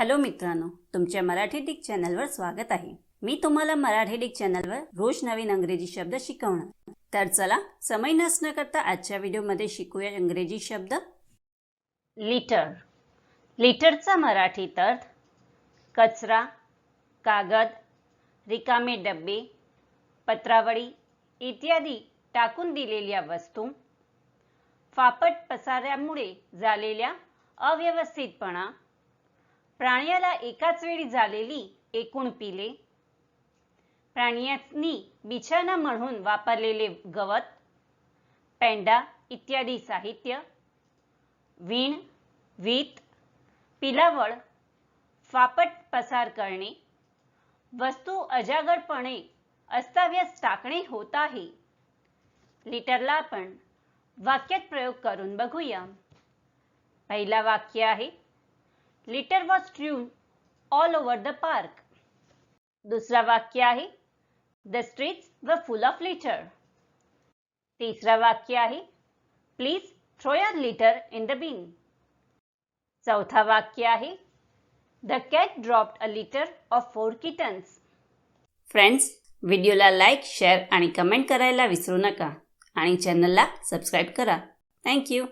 Hello मित्रांनो तुमच्या Marathi Dick चॅनलवर स्वागत आहे. मी तुम्हाला मराठी डिक चॅनलवर रोज नवीन अंग्रेजी शब्द शिकवणार. तर चला समय नसणं करता आजच्या व्हिडिओमध्ये शिकूया इंग्रजी शब्द. लिटर. लिटरचा मराठीत अर्थ कचरा कागद रिकामे डब्बे पत्रावळी इत्यादी टाकून दिलेल्या वस्तू फापट पसाऱ्यामुळे झालेल्या अव्यवस्थितपणा प्राण्याला एकाच वेळी झालेली एकूण पिले प्राण्यांनी बिछाना म्हणून वापरलेले गवत पेंडा इत्यादी साहित्य वीण वीत पिलावळ फापट पसार करणे वस्तू अजागरपणे अस्ताव्यस्त टाकणे होत आहे. लिटरला आपण वाक्यात प्रयोग करून बघूया. पहिला वाक्य आहे litter was strewn all over the park दुसरा वाक्य आहे द स्ट्रीट्स व फुल ऑफ लिटर तिसरा वाक्य आहे please throw your litter in the bin चौथा वाक्य आहे the cat dropped a litter of four kittens friends व्हिडिओला लाईक शेअर आणि कमेंट करायला विसरू नका. आणि चॅनलला सबस्क्राईब करा. थँक्यू